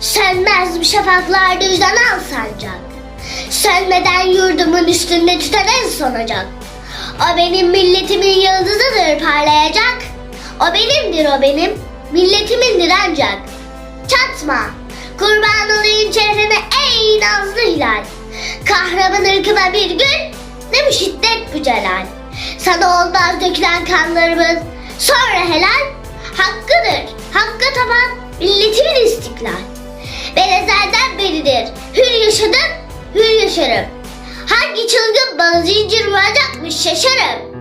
Sönmez bu şafaklarda yüzden al sancak. Sönmeden yurdumun üstünde tüten en sonacak. O benim milletimin yıldızıdır parlayacak. O benimdir o benim, milletimindir ancak. Çatma, kurban olayım çehrene ey nazlı hilal. Kahraman ırkıma bir gün, ne bu şiddet bu celal. Sana olmaz dökülen kanlarımız, sonra helal. Hakkıdır, hakka taban milletimin istiklal. Ben ezelden beridir, hür yaşadım, hür yaşarım. Hangi çılgın bana zincir vuracakmış şaşarım.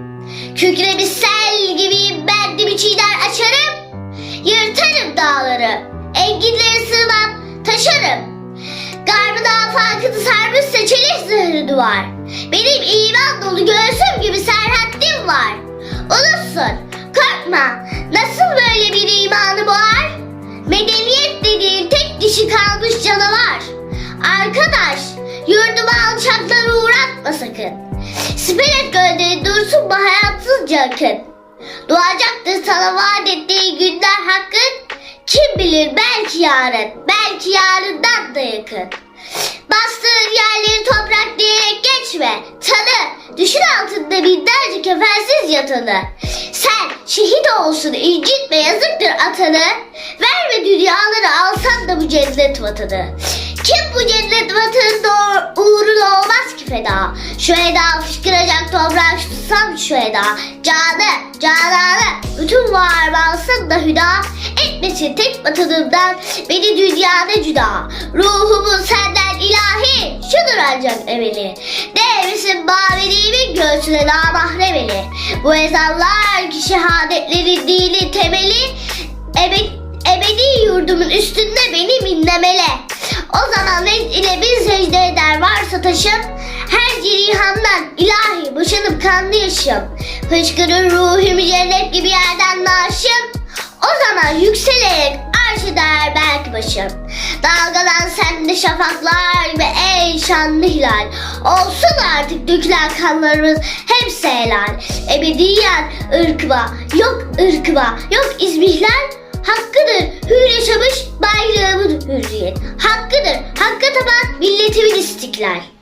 Kükremiş sel gibiyim ben de bir çiğner açarım. Yırtarım dağları, enginleri sığmam, taşarım. Garbın afakını sarmışsa çelik zırhı duvar. Benim iman dolu göğsüm gibi serhattim var. Olursun, korkma, nasıl böyle uğratma sakın. Sipelet gölde dursun bu hayatsızca akın. Doğacaktır sana vaat ettiği günler hakkın. Kim bilir belki yarın, belki yarından da yakın. Bastığın yerleri toprak diyerek geçme. Tanı, düşün altında binlerce kefensiz yatanı. Sen şehit olsun incitme yazıktır atanı. Verme dünyaları alsan da bu cennet vatanı. Kim bu cennet vatanı doğ- uğruna olmaz feda. Şu eda fışkıracak toprağa tutsam şu eda. Canı, cananı, bütün varımı alsın da hüda. Etmesin tek vatanımdan beni dünyada cüda. Ruhumun senden ilahi şudur ancak emeli. Değmesin maviliğimin göğsüne namahremeli. Bu ezanlar ki şehadetlerin dini temeli. Ebed, ebedi yurdumun üstünde beni minlemeli. O zaman ile bir secde eder varsa taşım. Her cirihandan ilahi boşanıp kanlı yaşım. Fışkırır ruhumu cennet gibi yerden naşım. O zaman yükselerek arş eder belki başım. Dalgalan sende şafaklar gibi ey şanlı hilal. Olsun artık dökülen kanlarımız hepsi helal. Ebediyen ırkıma, yok ırkıma, yok izmihlal. Hakkıdır hür yaşamış bayrağımın hürriyet. Hakkıdır hakka taban milletimin istiklal.